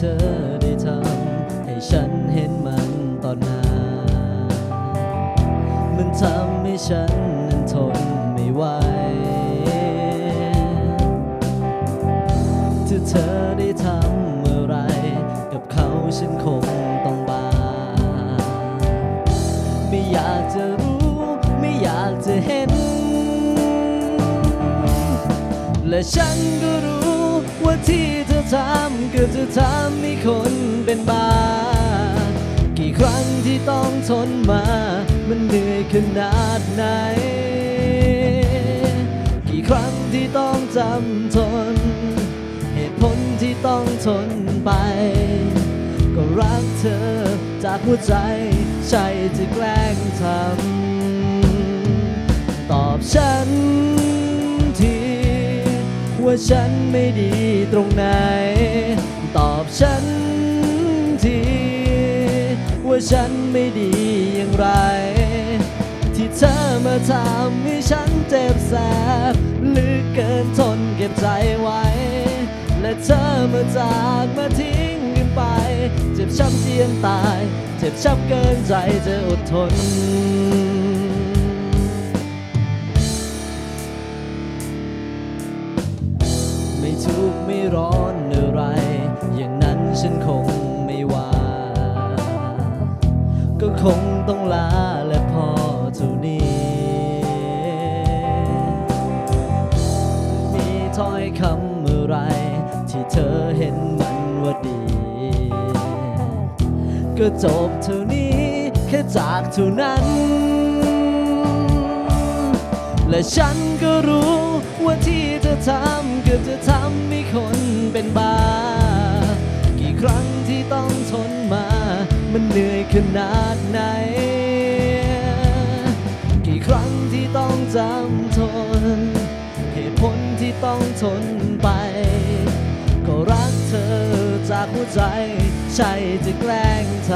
ธอได้ทำให้ฉันเห็นมันตอนนั้นมันทำให้ฉันนั้นทน ฉันคงต้องบาปไม่อยากจะรู้ ไม่อยากจะเห็น และฉันก็รู้ว่าที่เธอทำก็จะทำให้คนเป็นบากี่ครั้งที่ต้องทนมา มันเหนื่อยขนาดไหน กี่ครั้งที่ต้องจำทน เหตุผลที่ต้องทนไป ก็รักเธอจากหัวใจใช่จะแกล้งทำตอบฉันทีว่าฉันไม่ดีตรงไหน ตอบฉันทีว่าฉันไม่ดีอย่างไร ที่เธอมาทำให้ฉันเจ็บแสบลือเกินทนเก็บใจไว้ และเธอมาจากมาทิ้งกันไป เจ็บช้ำเจียนตาย เจ็บช้ำเกินใจจะอดทน ไม่ทุกข์ไม่ร้อนอะไร อย่างนั้นฉันคงไม่ว่า ก็คงต้องลาและพอเท่านี้ มีถ้อยคำอะไร ที่เธอเห็นมันว่าดี ก็จบเท่านี้ แค่จากเท่านั้น และฉันก็รู้ว่าที่เธอทำเกือบจะทำให้คนเป็นบ้า กี่ครั้งที่ต้องทนมา มันเหนื่อยขนาดไหน กี่ครั้งที่ต้องจำทน เหตุผลที่ต้องทนไป ก็รักเธอ จากหัวใจ ใช่จะแกล้งท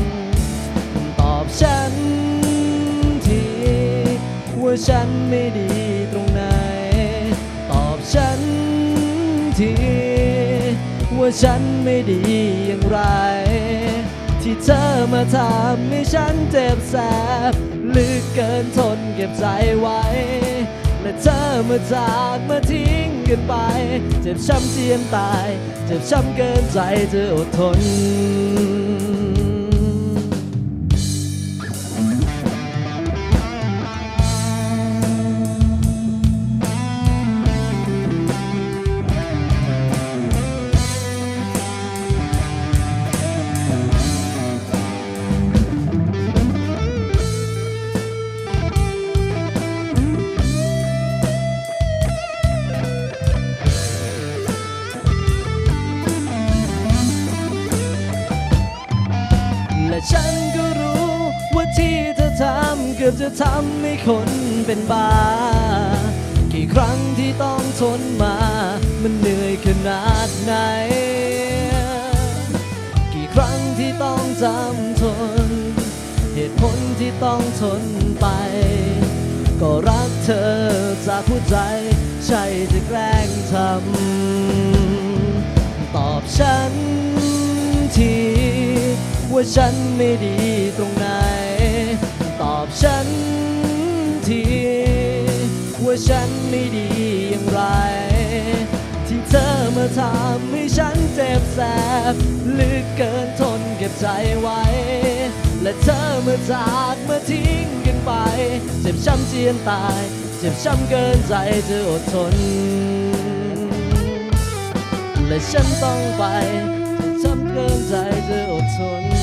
ำตอบฉันทีว่าฉันไม่ดีตรงไหน ตอบฉันทีว่าฉันไม่ดีอย่างไร ที่เธอมาทำให้ฉันเจ็บแสบลึกเกินทนเก็บใจไว้ และเธอมาจากมาทิ้งกันไป เจ็บช้ำเจียมตาย เจ็บช้ำเกินใจจะอดทน และฉันก็รู้ว่าที่เธอทำเกือบจะทำให้คนเป็นบ้า กี่ครั้งที่ต้องทนมา มันเหนื่อยขนาดไหน กี่ครั้งที่ต้องจำทน เหตุผลที่ต้องทนไป ก็รักเธอจากหัวใจ ใช่จะแกล้งทำ ตอบฉันที ว่าฉันไม่ดีตรงไหน ตอบฉันที ว่าฉันไม่ดีอย่างไร ที่เธอมาทำให้ฉันเจ็บแสบลึกเกินทนเก็บใจไว้ และเธอมาจากมาทิ้งกันไป เจ็บช้ำเจียนตาย เจ็บช้ำเกินใจจะอดทน และฉันต้องไปเจ็บช้ำเกินใจจะอดทน